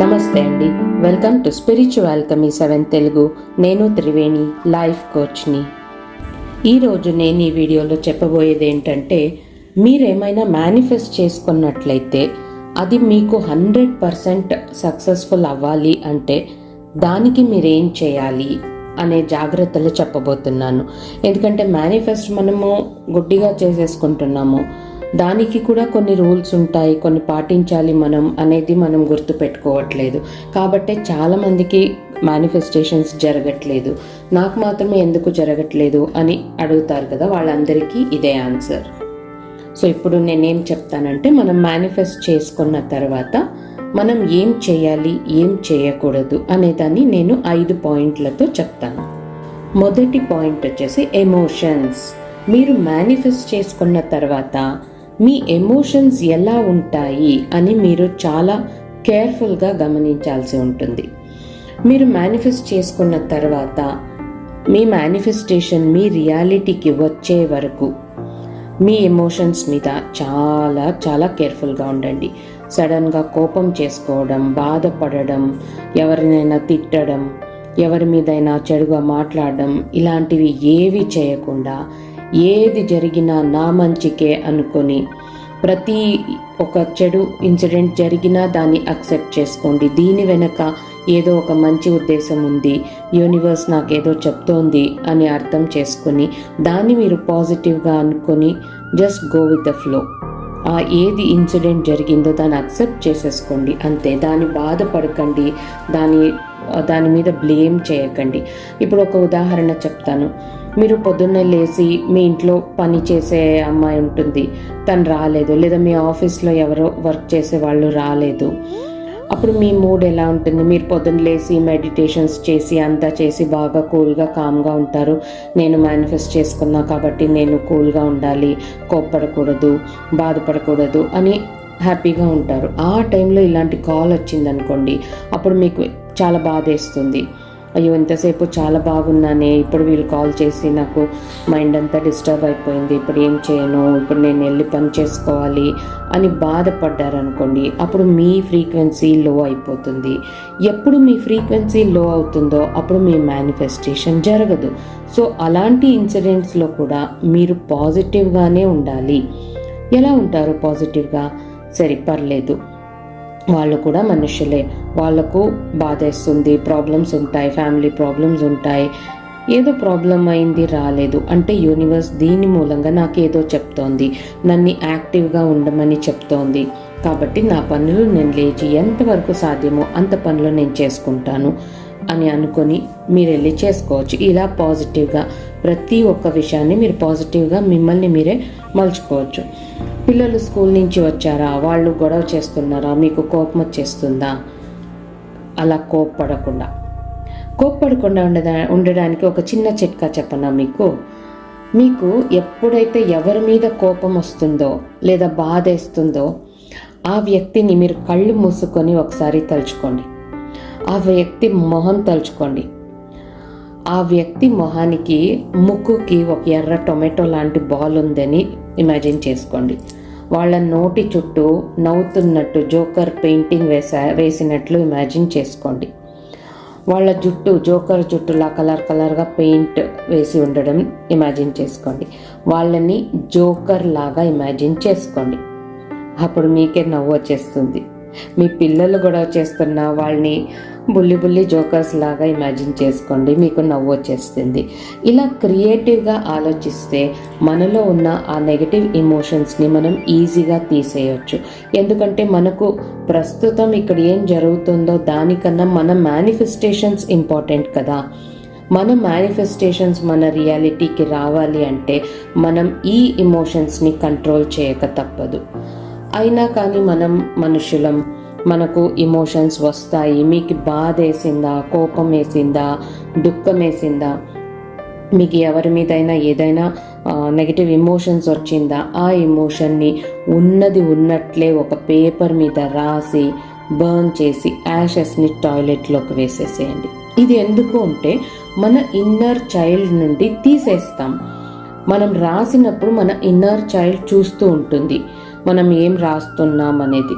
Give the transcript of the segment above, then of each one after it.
నమస్తే అండి. Welcome to spiritual Kami seven Telugu నేను త్రివేణి లైఫ్ కోచ్ని ఈరోజు నేను ఈ వీడియోలో చెప్పబోయేది ఏంటంటే మీరేమైనా మేనిఫెస్ట్ చేసుకున్నట్లయితే అది మీకు హండ్రెడ్ పర్సెంట్ సక్సెస్ఫుల్ అవ్వాలి అంటే దానికి మీరేం చేయాలి అనే జాగ్రత్తలు చెప్పబోతున్నాను. ఎందుకంటే మేనిఫెస్ట్ మనము గుడ్డిగా చేసేసుకుంటున్నాము. దానికి కూడా కొన్ని రూల్స్ ఉంటాయి కొన్ని పాటించాలి మనం అనేది మనం గుర్తు పెట్టుకోవట్లేదు కాబట్టి చాలామందికి మేనిఫెస్టేషన్స్ జరగట్లేదు. నాకు మాత్రమే ఎందుకు జరగట్లేదు అని అడుగుతారు కదా వాళ్ళందరికీ ఇదే ఆన్సర్ సో ఇప్పుడు నేనేం చెప్తానంటే మనం మేనిఫెస్ట్ చేసుకున్న తర్వాత మనం ఏం చేయాలి ఏం చేయకూడదు అనేదాన్ని నేను ఐదు పాయింట్లతో చెప్తాను. మొదటి పాయింట్ వచ్చేసి ఎమోషన్స్ మీరు మేనిఫెస్ట్ చేసుకున్న తర్వాత మీ ఎమోషన్స్ ఎలా ఉంటాయి అని మీరు చాలా కేర్ఫుల్గా గమనించాల్సి ఉంటుంది. మీరు మేనిఫెస్ట్ చేసుకున్న తర్వాత మీ మేనిఫెస్టేషన్ మీ రియాలిటీకి వచ్చే వరకు మీ ఎమోషన్స్ మీద చాలా చాలా కేర్ఫుల్గా ఉండండి. సడన్గా కోపం చేసుకోవడం బాధపడడం ఎవరినైనా తిట్టడం ఎవరి మీదైనా చెడుగా మాట్లాడడం ఇలాంటివి ఏవి చేయకుండా ఏది జరిగినా నా మంచికే అనుకొని ప్రతి ఒక చెడు ఇన్సిడెంట్ జరిగినా దాన్ని అక్సెప్ట్ చేసుకోండి. దీని వెనక ఏదో ఒక మంచి ఉద్దేశం ఉంది. యూనివర్స్ నాకేదో చెప్తోంది అని అర్థం చేసుకొని దాన్ని మీరు పాజిటివ్గా అనుకొని just go with the flow. ఆ ఏది ఇన్సిడెంట్ జరిగిందో దాన్ని అక్సెప్ట్ చేసేసుకోండి. అంతే. దాన్ని బాధపడకండి. దాని దాని మీద బ్లేమ్ చేయకండి. ఇప్పుడు ఒక ఉదాహరణ చెప్తాను. మీరు పొద్దున్నే లేచి మీ ఇంట్లో పని చేసే అమ్మాయి ఉంటుంది. తను రాలేదు. లేదా మీ ఆఫీస్లో ఎవరో వర్క్ చేసే వాళ్ళు రాలేదు. అప్పుడు మీ మూడ్ ఎలా ఉంటుంది? మీరు పొద్దున్న లేచి మెడిటేషన్స్ చేసి అంతా చేసి బాగా కూల్గా కామ్గా ఉంటారు. నేను మేనిఫెస్ట్ చేసుకున్నా కాబట్టి నేను కూల్గా ఉండాలి. కోప్పడకూడదు బాధపడకూడదు అని హ్యాపీగా ఉంటారు. ఆ టైంలో ఇలాంటి కాల్ వచ్చిందనుకోండి అప్పుడు మీకు చాలా బాధ వేస్తుంది అయ్యో ఎంతసేపు చాలా బాగున్నానే. ఇప్పుడు వీళ్ళు కాల్ చేసి నాకు మైండ్ అంతా డిస్టర్బ్ అయిపోయింది. ఇప్పుడు ఏం చేయను? ఇప్పుడు నేను వెళ్ళి పని చేసుకోవాలి అని బాధపడ్డారనుకోండి అప్పుడు మీ ఫ్రీక్వెన్సీ లో అయిపోతుంది. ఎప్పుడు మీ ఫ్రీక్వెన్సీ లో అవుతుందో అప్పుడు మీ మేనిఫెస్టేషన్ జరగదు. సో అలాంటి ఇన్సిడెంట్స్లో కూడా మీరు పాజిటివ్గానే ఉండాలి. ఎలా ఉంటారు పాజిటివ్గా సరే పర్లేదు. వాళ్ళు కూడా మనుషులే. వాళ్ళకు బాధేస్తుంది ప్రాబ్లమ్స్ ఉంటాయి ఫ్యామిలీ ప్రాబ్లమ్స్ ఉంటాయి. ఏదో ప్రాబ్లం అయింది రాలేదు. అంటే యూనివర్స్ దీని మూలంగా నాకు ఏదో చెప్తోంది. నన్ను యాక్టివ్గా ఉండమని చెప్తోంది. కాబట్టి నా పనులు నేను లేచి ఎంతవరకు సాధ్యమో అంత పనులు నేను చేసుకుంటాను అని అనుకొని మీరు వెళ్ళి చేసుకోవచ్చు. ఇలా పాజిటివ్గా ప్రతి ఒక్క విషయాన్ని మీరు పాజిటివ్గా మిమ్మల్ని మీరే మలుచుకోవచ్చు. పిల్లలు స్కూల్ నుంచి వచ్చారా? వాళ్ళు గొడవ చేస్తున్నారా? మీకు కోపం వచ్చేస్తుందా? అలా కోప్పడకుండా. కోప్పడకుండా ఉండదా ఉండడానికి ఒక చిన్న చిట్కా చెప్పనా మీకు? మీకు ఎప్పుడైతే ఎవరి మీద కోపం వస్తుందో లేదా బాధ వేస్తుందో ఆ వ్యక్తిని మీరు కళ్ళు మూసుకొని ఒకసారి తలుచుకోండి. ఆ వ్యక్తి మొహం తలుచుకోండి. ఆ వ్యక్తి మొహానికి ముక్కుకి ఒక ఎర్ర టొమాటో లాంటి బాల్ ఉందని ఇమాజిన్ చేసుకోండి. వాళ్ళ నోటి చుట్టూ నవ్వుతున్నట్టు జోకర్ పెయింటింగ్ వేసా వేసినట్లు ఇమాజిన్ చేసుకోండి. వాళ్ళ జుట్టు జోకర్ జుట్టులా కలర్ కలర్గా పెయింట్ వేసి ఉండడం ఇమాజిన్ చేసుకోండి. వాళ్ళని జోకర్ లాగా ఇమాజిన్ చేసుకోండి. అప్పుడు మీకే నవ్వు వచ్చేస్తుంది. మీ పిల్లలు కూడా చేస్తున్న వాళ్ళని బుల్లి బుల్లి జోకర్స్ లాగా ఇమాజిన్ చేసుకోండి మీకు నవ్వు వచ్చేస్తుంది. ఇలా క్రియేటివ్గా ఆలోచిస్తే మనలో ఉన్న ఆ నెగటివ్ ఎమోషన్స్ని మనం ఈజీగా తీసేయచ్చు. ఎందుకంటే మనకు ప్రస్తుతం ఇక్కడ ఏం జరుగుతుందో దానికన్నా మన మేనిఫెస్టేషన్స్ ఇంపార్టెంట్ కదా. మన మేనిఫెస్టేషన్స్ మన రియాలిటీకి రావాలి అంటే మనం ఈ ఎమోషన్స్ని కంట్రోల్ చేయక తప్పదు. అయినా కానీ మనం మనుషులం మనకు ఇమోషన్స్ వస్తాయి. మీకు బాధ వేసిందా కోపం వేసిందా దుఃఖం వేసిందా మీకు ఎవరి మీదైనా ఏదైనా నెగిటివ్ ఎమోషన్స్ వచ్చిందా? ఆ ఎమోషన్ని ఉన్నది ఉన్నట్లే ఒక పేపర్ మీద రాసి బర్న్ చేసి యాషెస్ని టాయిలెట్లోకి వేసేసేయండి. ఇది ఎందుకు అంటే మన ఇన్నర్ చైల్డ్ నుండి తీసేస్తాం. మనం రాసినప్పుడు మన ఇన్నర్ చైల్డ్ చూస్తూ ఉంటుంది. మనం ఏం రాస్తున్నాం అనేది.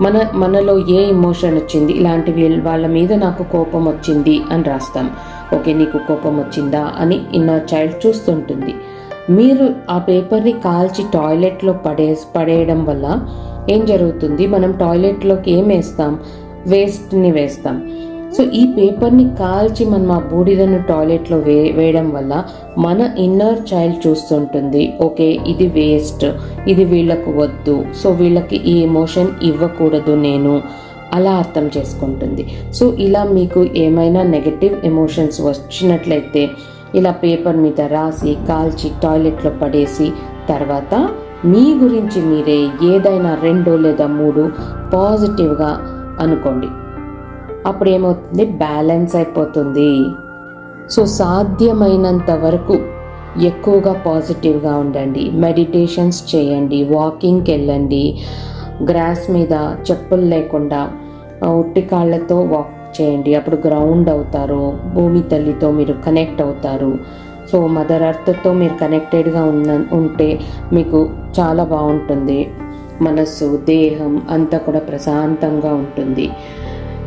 మన మనలో ఏ ఎమోషన్ వచ్చింది? ఇలాంటివి వాళ్ళ మీద నాకు కోపం వచ్చింది అని రాస్తాం. ఓకే నీకు కోపం వచ్చిందా? అని ఇన్నర్ చైల్డ్ చూస్తుంటుంది. మీరు ఆ పేపర్ని కాల్చి టాయిలెట్లో పడే పడేయడం వల్ల ఏం జరుగుతుంది? మనం టాయిలెట్లోకి ఏం వేస్తాం? వేస్ట్ని వేస్తాం. సో ఈ పేపర్ని కాల్చి మనం ఆ బూడిదను టాయిలెట్లో వే వేయడం వల్ల మన ఇన్నర్ చైల్డ్ చూస్తుంటుంది. ఓకే ఇది వేస్ట్ ఇది వీళ్ళకు వద్దు. సో వీళ్ళకి ఈ ఎమోషన్ ఇవ్వకూడదు నేను. అలా అర్థం చేసుకుంటుంది. సో ఇలా మీకు ఏమైనా నెగటివ్ ఎమోషన్స్ వచ్చినట్లయితే ఇలా పేపర్ మీద రాసి కాల్చి టాయిలెట్లో పడేసి తర్వాత మీ గురించి మీరే ఏదైనా రెండు లేదా మూడు పాజిటివ్గా అనుకోండి. అప్పుడు ఏమవుతుంది బ్యాలెన్స్ అయిపోతుంది. సో సాధ్యమైనంత వరకు ఎక్కువగా పాజిటివ్గా ఉండండి. మెడిటేషన్స్ చేయండి. వాకింగ్కి వెళ్ళండి గ్రాస్ మీద చెప్పులు లేకుండా ఉట్టి కాళ్ళతో వాక్ చేయండి. అప్పుడు గ్రౌండ్ అవుతారు. భూమి తల్లితో మీరు కనెక్ట్ అవుతారు. సో మదర్ అర్త్తో మీరు కనెక్టెడ్గా ఉన్న ఉంటే మీకు చాలా బాగుంటుంది. మనస్సు దేహం అంతా కూడా ప్రశాంతంగా ఉంటుంది.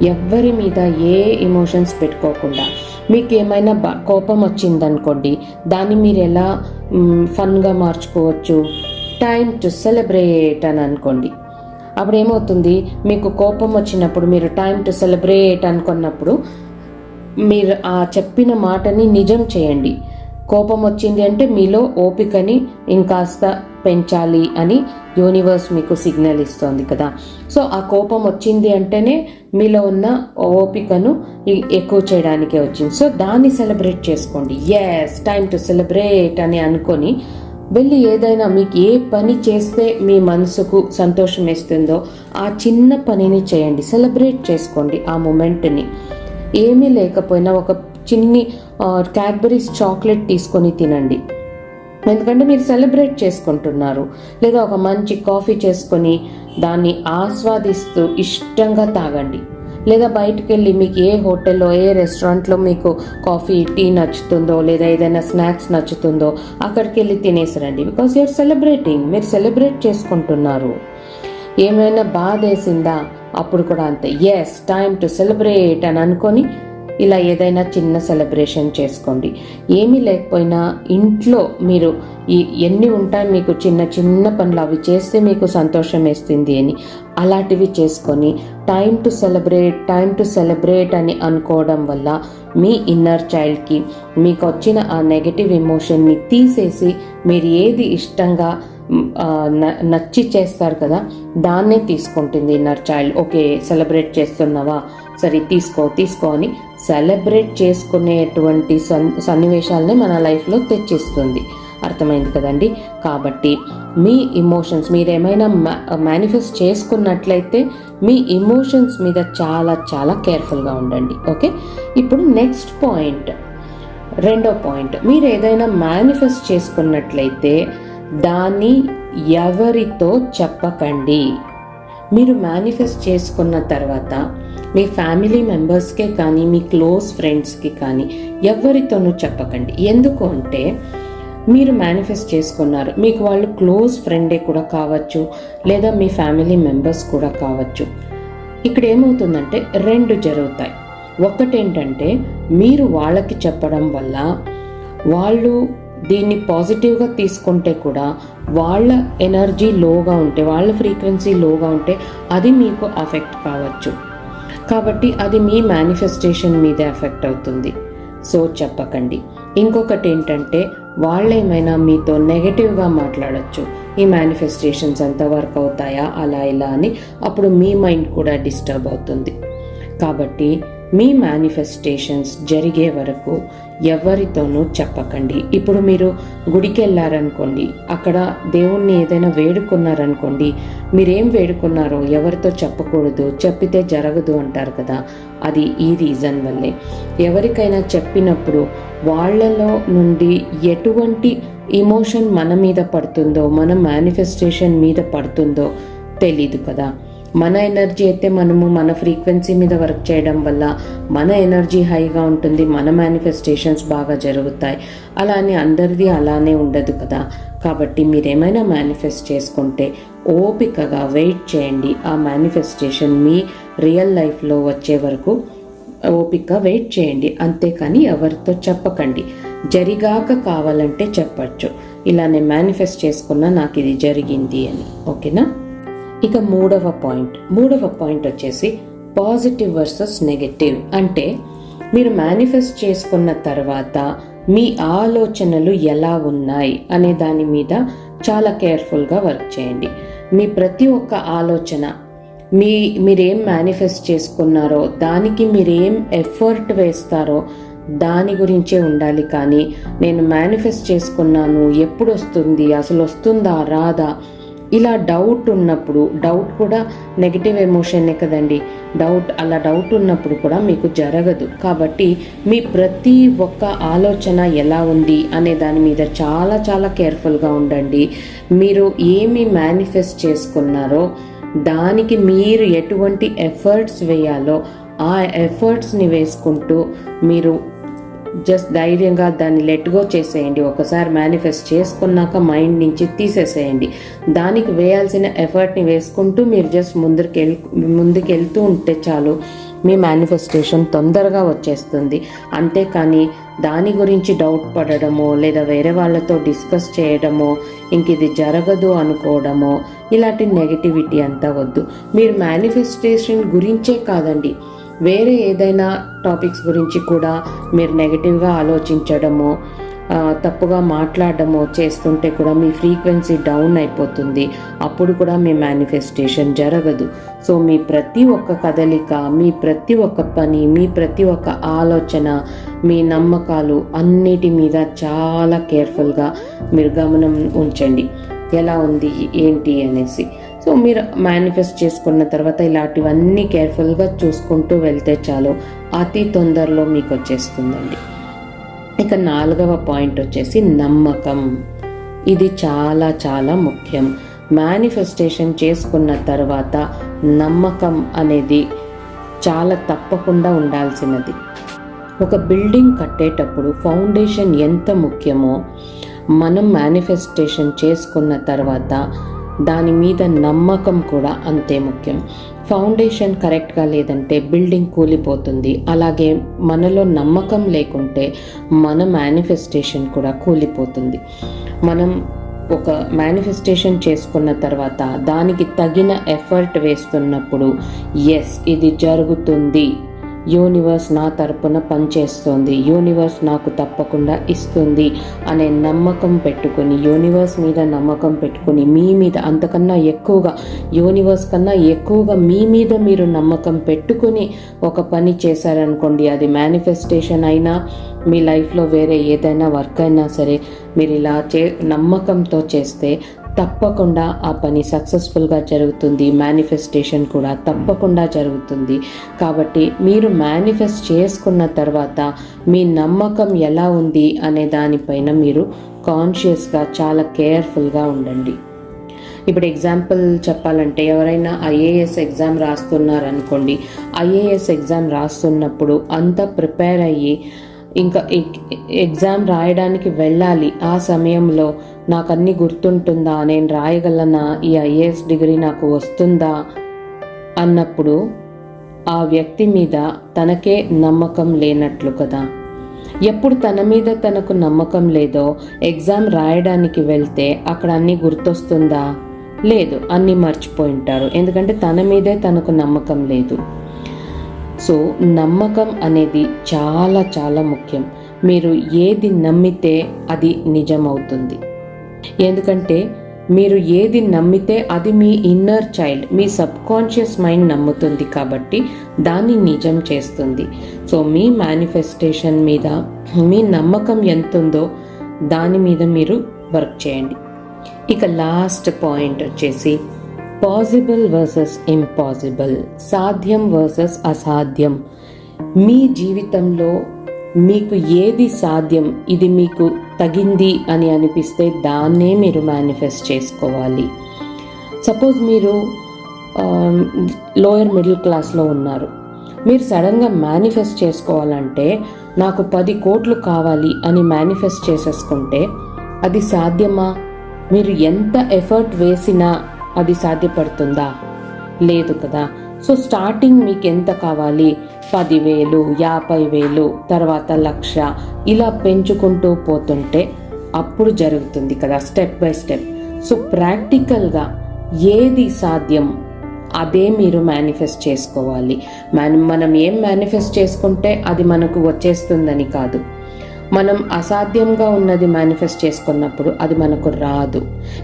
ఎవ్వరి మీద ఏ ఎమోషన్స్ పెట్టుకోకుండా. మీకు ఏమైనా బ కోపం వచ్చిందనుకోండి దాన్ని మీరు ఎలా ఫన్గా మార్చుకోవచ్చు? టైం టు సెలబ్రేట్ అని అనుకోండి. అప్పుడు ఏమవుతుంది మీకు కోపం వచ్చినప్పుడు మీరు టైం టు సెలబ్రేట్ అనుకున్నప్పుడు మీరు ఆ చెప్పిన మాటని నిజం చేయండి. కోపం వచ్చింది అంటే మీలో ఓపికని ఇంకాస్త పెంచాలి అని యూనివర్స్ మీకు సిగ్నల్ ఇస్తోంది కదా. సో ఆ కోపం వచ్చింది అంటేనే మీలో ఉన్న ఓపికను ఎక్కువ చేయడానికే వచ్చింది. సో దాన్ని సెలబ్రేట్ చేసుకోండి. ఎస్ టైం టు సెలబ్రేట్ అని అనుకొని వెళ్ళి ఏదైనా మీకు ఏ పని చేస్తే మీ మనసుకు సంతోషం వేస్తుందో ఆ చిన్న పనిని చేయండి. సెలబ్రేట్ చేసుకోండి ఆ మూమెంట్ని ఏమీ లేకపోయినా ఒక చిన్ని క్యాడ్బరీస్ చాక్లెట్ తీసుకొని తినండి. ఎందుకంటే మీరు సెలబ్రేట్ చేసుకుంటున్నారు. లేదా ఒక మంచి కాఫీ చేసుకొని దాన్ని ఆస్వాదిస్తూ ఇష్టంగా తాగండి. లేదా బయటకు వెళ్ళి మీకు ఏ హోటల్లో ఏ రెస్టారెంట్లో మీకు కాఫీ టీ నచ్చుతుందో లేదా ఏదైనా స్నాక్స్ నచ్చుతుందో అక్కడికి వెళ్ళి తినేసిరండి. బికాస్ యూఆర్ సెలబ్రేటింగ్ మీరు సెలబ్రేట్ చేసుకుంటున్నారు. ఏమైనా బాధ వేసిందా అప్పుడు కూడా అంతే. ఎస్ టైం టు సెలబ్రేట్ అని అనుకొని ఇలా ఏదైనా చిన్న సెలబ్రేషన్ చేసుకోండి. ఏమీ లేకపోయినా ఇంట్లో మీరు ఈ ఎన్ని ఉంటాయి మీకు చిన్న చిన్న పనులు అవి చేస్తే మీకు సంతోషం వేస్తుంది అని అలాంటివి చేసుకొని time to celebrate time to celebrate అని అనుకోవడం వల్ల మీ ఇన్నర్ చైల్డ్కి మీకు వచ్చిన ఆ నెగటివ్ ఎమోషన్ని తీసేసి మీరు ఏది ఇష్టంగా న- నచ్చి చేస్తారు కదా దాన్నే తీసుకుంటుంది ఇన్నర్ చైల్డ్ ఓకే సెలబ్రేట్ చేస్తున్నావా? సరే తీసుకో తీసుకో అని సెలబ్రేట్ చేసుకునేటువంటి సన్ సన్నివేశాలనే మన లైఫ్లో తెచ్చిస్తుంది. అర్థమైంది కదండి? కాబట్టి మీ ఇమోషన్స్ మీరేమైనా మేనిఫెస్ట్ చేసుకున్నట్లయితే మీ ఇమోషన్స్ మీద చాలా చాలా కేర్ఫుల్గా ఉండండి. ఓకే? ఇప్పుడు నెక్స్ట్ పాయింట్ రెండో పాయింట్ మీరు ఏదైనా మేనిఫెస్ట్ చేసుకున్నట్లయితే దాన్ని ఎవరితో చెప్పకండి. మీరు మేనిఫెస్ట్ చేసుకున్న తర్వాత మీ ఫ్యామిలీ మెంబర్స్కే కానీ మీ క్లోజ్ ఫ్రెండ్స్కి కానీ ఎవరితోనూ చెప్పకండి. ఎందుకు అంటే మీరు మేనిఫెస్ట్ చేసుకున్నారు. మీకు వాళ్ళు క్లోజ్ ఫ్రెండే కూడా కావచ్చు లేదా మీ ఫ్యామిలీ మెంబర్స్ కూడా కావచ్చు. ఇక్కడ ఏమవుతుందంటే రెండు జరుగుతాయి. ఒకటేంటంటే మీరు వాళ్ళకి చెప్పడం వల్ల వాళ్ళు దీన్ని పాజిటివ్గా తీసుకుంటే కూడా వాళ్ళ ఎనర్జీ లోగా ఉంటే వాళ్ళ ఫ్రీక్వెన్సీ లోగా ఉంటే అది మీకు అఫెక్ట్ కావచ్చు. కాబట్టి అది మీ మేనిఫెస్టేషన్ మీద ఎఫెక్ట్ అవుతుంది. సో చెప్పకండి. ఇంకొకటి ఏంటంటే వాళ్ళేమైనా మీతో నెగటివ్గా మాట్లాడొచ్చు. ఈ మేనిఫెస్టేషన్స్ ఎంతవరకు వర్క్ అవుతాయా? అలా ఇలా అని అప్పుడు మీ మైండ్ కూడా డిస్టర్బ్ అవుతుంది. కాబట్టి మీ మేనిఫెస్టేషన్స్ జరిగే వరకు ఎవరితోనూ చెప్పకండి. ఇప్పుడు మీరు గుడికి వెళ్ళారనుకోండి అక్కడ దేవుణ్ణి ఏదైనా వేడుకున్నారనుకోండి మీరేం వేడుకున్నారో ఎవరితో చెప్పకూడదు చెప్పితే జరగదు అంటారు కదా. అది ఈ రీజన్ వల్లే. ఎవరికైనా చెప్పినప్పుడు వాళ్ళలో నుండి ఎటువంటి ఇమోషన్ మన మీద పడుతుందో మన మేనిఫెస్టేషన్ మీద పడుతుందో తెలీదు కదా. మన ఎనర్జీ అయితే మనము మన ఫ్రీక్వెన్సీ మీద వర్క్ చేయడం వల్ల మన ఎనర్జీ హైగా ఉంటుంది మన మేనిఫెస్టేషన్స్ బాగా జరుగుతాయి. అలా అని అందరిది అలానే ఉండదు కదా. కాబట్టి మీరు ఏమైనా మేనిఫెస్ట్ చేసుకుంటే ఓపికగా వెయిట్ చేయండి ఆ మేనిఫెస్టేషన్ మీ రియల్ లైఫ్లో వచ్చే వరకు. ఓపిక వెయిట్ చేయండి. అంతేకాని ఎవరితో చెప్పకండి. జరిగాక కావాలంటే చెప్పచ్చు. ఇలా నేను మేనిఫెస్ట్ చేసుకున్నా నాకు ఇది జరిగింది అని. ఓకేనా? ఇక మూడవ పాయింట్ మూడవ పాయింట్ వచ్చేసి పాజిటివ్ వర్సెస్ నెగటివ్ అంటే మీరు మేనిఫెస్ట్ చేసుకున్న తర్వాత మీ ఆలోచనలు ఎలా ఉన్నాయి అనే దాని మీద చాలా కేర్ఫుల్గా వర్క్ చేయండి. మీ ప్రతి ఒక్క ఆలోచన మీ మీరేం మేనిఫెస్ట్ చేసుకున్నారో దానికి మీరేం ఎఫర్ట్ వేస్తారో దాని గురించే ఉండాలి. కానీ నేను మేనిఫెస్ట్ చేసుకున్నాను ఎప్పుడు వస్తుంది అసలు వస్తుందా రాదా ఇలా డౌట్ ఉన్నప్పుడు డౌట్ కూడా నెగిటివ్ ఎమోషన్నే కదండి. డౌట్ అలా డౌట్ ఉన్నప్పుడు కూడా మీకు జరగదు. కాబట్టి మీ ప్రతి ఒక్క ఆలోచన ఎలా ఉంది అనే దాని మీద చాలా చాలా కేర్ఫుల్గా ఉండండి. మీరు ఏమి మేనిఫెస్ట్ చేసుకున్నారో దానికి మీరు ఎటువంటి ఎఫర్ట్స్ వేయాలో ఆ ఎఫర్ట్స్ని వేసుకుంటూ మీరు జస్ట్ ధైర్యంగా దాన్ని లెట్గో చేసేయండి. ఒకసారి మేనిఫెస్ట్ చేసుకున్నాక మైండ్ నుంచి తీసేసేయండి. దానికి వేయాల్సిన ఎఫర్ట్ని వేసుకుంటూ మీరు జస్ట్ ముందుకు వెళ్ ముందుకు వెళ్తూ ఉంటే చాలు మీ మేనిఫెస్టేషన్ తొందరగా వచ్చేస్తుంది. అంతేకాని దాని గురించి డౌట్ పడడమో లేదా వేరే వాళ్ళతో డిస్కస్ చేయడమో ఇంక ఇది జరగదు అనుకోవడమో ఇలాంటి నెగటివిటీ అంతా వద్దు. మీరు మేనిఫెస్టేషన్ గురించే కాదండి. వేరే ఏదైనా టాపిక్స్ గురించి కూడా మీరు నెగిటివ్గా ఆలోచించడము తప్పుగా మాట్లాడడము చేస్తుంటే కూడా మీ ఫ్రీక్వెన్సీ డౌన్ అయిపోతుంది. అప్పుడు కూడా మీ మేనిఫెస్టేషన్ జరగదు. సో మీ ప్రతి ఒక్క కదలిక మీ ప్రతి ఒక్క పని మీ ప్రతి ఒక్క ఆలోచన మీ నమ్మకాలు అన్నిటి మీద చాలా కేర్ఫుల్గా మీరు గమనం ఉంచండి. ఎలా ఉంది ఏంటి అనేసి. సో మీరు మేనిఫెస్ట్ చేసుకున్న తర్వాత ఇలాంటివన్నీ కేర్ఫుల్గా చూసుకుంటూ వెళ్తే చాలు అతి తొందరలో మీకు వచ్చేస్తుందండి. ఇక నాలుగవ పాయింట్ వచ్చేసి నమ్మకం. ఇది చాలా చాలా ముఖ్యం. మేనిఫెస్టేషన్ చేసుకున్న తర్వాత నమ్మకం అనేది చాలా తప్పకుండా ఉండాల్సినది. ఒక బిల్డింగ్ కట్టేటప్పుడు ఫౌండేషన్ ఎంత ముఖ్యమో మనం మేనిఫెస్టేషన్ చేసుకున్న తర్వాత దాని మీద నమ్మకం కూడా అంతే ముఖ్యం. ఫౌండేషన్ కరెక్ట్గా లేదంటే బిల్డింగ్ కూలిపోతుంది. అలాగే మనలో నమ్మకం లేకుంటే మన మేనిఫెస్టేషన్ కూడా కూలిపోతుంది. మనం ఒక మేనిఫెస్టేషన్ చేసుకున్న తర్వాత దానికి తగిన ఎఫర్ట్ వేస్తున్నప్పుడు ఎస్ ఇది జరుగుతుంది. యూనివర్స్ నా తరపున పనిచేస్తుంది. యూనివర్స్ నాకు తప్పకుండా ఇస్తుంది అనే నమ్మకం పెట్టుకుని యూనివర్స్ మీద నమ్మకం పెట్టుకుని మీ మీద అంతకన్నా ఎక్కువగా యూనివర్స్ కన్నా ఎక్కువగా మీ మీద మీరు నమ్మకం పెట్టుకుని ఒక పని చేశారనుకోండి. అది మేనిఫెస్టేషన్ అయినా మీ లైఫ్లో వేరే ఏదైనా వర్క్ అయినా సరే మీరు ఇలా చే నమ్మకంతో చేస్తే తప్పకుండా ఆ పని సక్సెస్ఫుల్గా జరుగుతుంది. మేనిఫెస్టేషన్ కూడా తప్పకుండా జరుగుతుంది. కాబట్టి మీరు మేనిఫెస్ట్ చేసుకున్న తర్వాత మీ నమ్మకం ఎలా ఉంది అనే దానిపైన మీరు కాన్షియస్గా చాలా కేర్ఫుల్గా ఉండండి. ఇప్పుడు ఎగ్జాంపుల్ చెప్పాలంటే ఎవరైనా ఐఏఎస్ ఎగ్జామ్ రాస్తున్నారు అనుకోండి ఐఏఎస్ ఎగ్జామ్ రాస్తున్నప్పుడు అంతా ప్రిపేర్ అయ్యి ఇంకా ఎగ్జామ్ రాయడానికి వెళ్ళాలి. ఆ సమయంలో నాకు అన్ని గుర్తుంటుందా? నేను రాయగలనా? ఈ ఐఏఎస్ డిగ్రీ నాకు వస్తుందా? అన్నప్పుడు ఆ వ్యక్తి మీద తనకే నమ్మకం లేనట్లు కదా. ఎప్పుడు తన మీద తనకు నమ్మకం లేదో ఎగ్జామ్ రాయడానికి వెళ్తే అక్కడ అన్నీ గుర్తొస్తుందా? లేదు అన్నీ మర్చిపోయి ఉంటారు. ఎందుకంటే తన మీదే తనకు నమ్మకం లేదు. సో నమ్మకం అనేది చాలా చాలా ముఖ్యం. మీరు ఏది నమ్మితే అది నిజమవుతుంది. ఎందుకంటే మీరు ఏది నమ్మితే అది మీ ఇన్నర్ చైల్డ్ మీ సబ్ కాన్షియస్ మైండ్ నమ్ముతుంది కాబట్టి దాన్ని నిజం చేస్తుంది. సో మీ మేనిఫెస్టేషన్ మీద మీ నమ్మకం ఎంత ఉందో దాని మీద మీరు వర్క్ చేయండి. ఇక లాస్ట్ పాయింట్ వచ్చేసి పాసిబుల్ వర్సెస్ ఇంపాసిబుల్ సాధ్యం వర్సెస్ అసాధ్యం. మీ జీవితంలో మీకు ఏది సాధ్యం ఇది మీకు తగింది అని అనిపిస్తే దాన్నే మీరు మేనిఫెస్ట్ చేసుకోవాలి. సపోజ్ మీరు లోయర్ మిడిల్ క్లాస్లో ఉన్నారు. మీరు సడన్గా మేనిఫెస్ట్ చేసుకోవాలంటే నాకు పది కోట్లు కావాలి అని మేనిఫెస్ట్ చేసేసుకుంటే అది సాధ్యమా? మీరు ఎంత ఎఫర్ట్ వేసినా అది సాధ్యపడుతుందా? లేదు కదా. సో స్టార్టింగ్ మీకు ఎంత కావాలి? పదివేలు యాభై వేలు తర్వాత లక్ష ఇలా పెంచుకుంటూ పోతుంటే అప్పుడు జరుగుతుంది కదా స్టెప్ బై స్టెప్. సో ప్రాక్టికల్గా ఏది సాధ్యం అదే మీరు మేనిఫెస్ట్ చేసుకోవాలి. మనం మనం ఏం మేనిఫెస్ట్ చేసుకుంటే అది మనకు వచ్చేస్తుందని కాదు. మనం అసాధ్యంగా ఉన్నది మేనిఫెస్ట్ చేసుకున్నప్పుడు అది మనకు రాదు.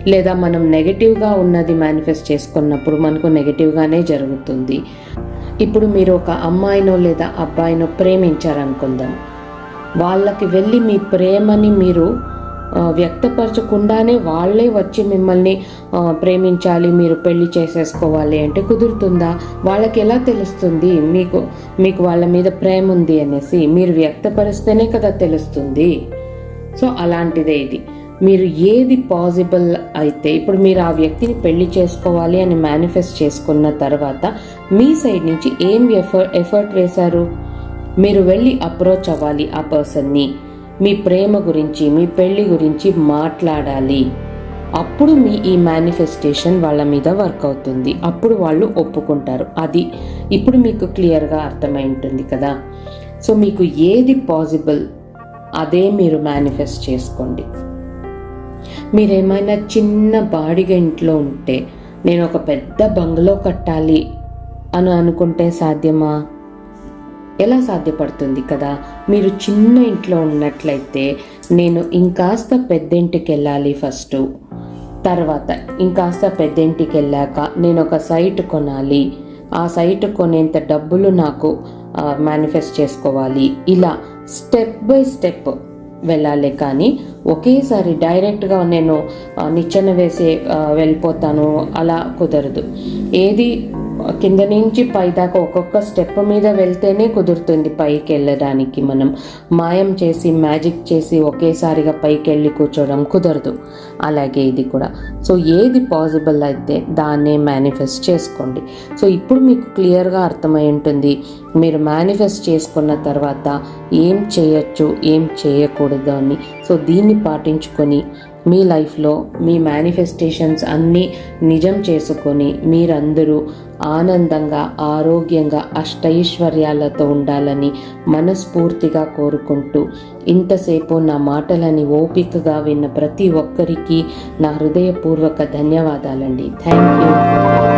లేదా మనం నెగటివ్గా ఉన్నది మేనిఫెస్ట్ చేసుకున్నప్పుడు మనకు నెగటివ్గానే జరుగుతుంది. ఇప్పుడు మీరు ఒక అమ్మాయినో లేదా అబ్బాయినో ప్రేమించారనుకుందాం. వాళ్ళకి వెళ్ళి మీ ప్రేమని మీరు వ్యక్తపరచకుండానే వాళ్ళే వచ్చి మిమ్మల్ని ప్రేమించాలి మీరు పెళ్ళి చేసేసుకోవాలి అంటే కుదురుతుందా? వాళ్ళకి ఎలా తెలుస్తుంది? మీకు మీకు వాళ్ళ మీద ప్రేమ ఉంది అనేసి మీరు వ్యక్తపరిస్తేనే కదా తెలుస్తుంది. సో అలాంటిదే ఇది. మీరు ఏది పాసిబుల్ అయితే ఇప్పుడు మీరు ఆ వ్యక్తిని పెళ్ళి చేసుకోవాలి అని మేనిఫెస్ట్ చేసుకున్న తర్వాత మీ సైడ్ నుంచి ఏం ఎఫర్ట్ ఎఫర్ట్ వేశారు? మీరు వెళ్ళి అప్రోచ్ అవ్వాలి ఆ పర్సన్ని. మీ ప్రేమ గురించి మీ పెళ్ళి గురించి మాట్లాడాలి. అప్పుడు మీ ఈ మేనిఫెస్టేషన్ వాళ్ళ మీద వర్క్ అవుతుంది. అప్పుడు వాళ్ళు ఒప్పుకుంటారు. అది ఇప్పుడు మీకు క్లియర్గా అర్థమై ఉంటుంది కదా. సో మీకు ఏది పాసిబుల్ అదే మీరు మేనిఫెస్ట్ చేసుకోండి. మీరేమైనా చిన్న బాడిగ ఇంట్లో ఉంటే నేను ఒక పెద్ద బంగ్లో కట్టాలి అని అనుకుంటే సాధ్యమా? ఎలా సాధ్యపడుతుంది కదా? మీరు చిన్న ఇంట్లో ఉన్నట్లయితే నేను ఇంకాస్త పెద్దింటికి వెళ్ళాలి ఫస్ట్. తర్వాత ఇంకాస్త పెద్దింటికి వెళ్ళాక నేను ఒక సైట్ కొనాలి. ఆ సైట్ కొనేంత డబ్బులు నాకు మేనిఫెస్ట్ చేసుకోవాలి. ఇలా స్టెప్ బై స్టెప్ వెళ్ళాలి కానీ ఒకేసారి డైరెక్ట్గా నేను నిచ్చెన వేసి వెళ్ళిపోతాను. అలా కుదరదు. ఏది కింద నుంచి పై దాకా ఒక్కొక్క స్టెప్ మీద వెళ్తేనే కుదురుతుంది పైకి వెళ్ళడానికి మనం. మాయం చేసి మ్యాజిక్ చేసి ఒకేసారిగా పైకి వెళ్ళి కూర్చోవడం కుదరదు. అలాగే ఇది కూడా. సో ఏది పాసిబుల్ అయితే దాన్నే మేనిఫెస్ట్ చేసుకోండి. సో ఇప్పుడు మీకు క్లియర్గా అర్థమై ఉంటుంది. మీరు మేనిఫెస్ట్ చేసుకున్న తర్వాత ఏం చేయొచ్చు ఏం చేయకూడదు అని. సో దీన్ని పాటించుకొని మీ లైఫ్లో మీ మేనిఫెస్టేషన్స్ అన్నీ నిజం చేసుకొని మీరందరూ ఆనందంగా ఆరోగ్యంగా అష్టైశ్వర్యాలతో ఉండాలని మనస్ఫూర్తిగా కోరుకుంటూ ఇంతసేపు నా మాటలని ఓపికగా విన్న ప్రతి ఒక్కరికి నా హృదయపూర్వక ధన్యవాదాలండి. Thank you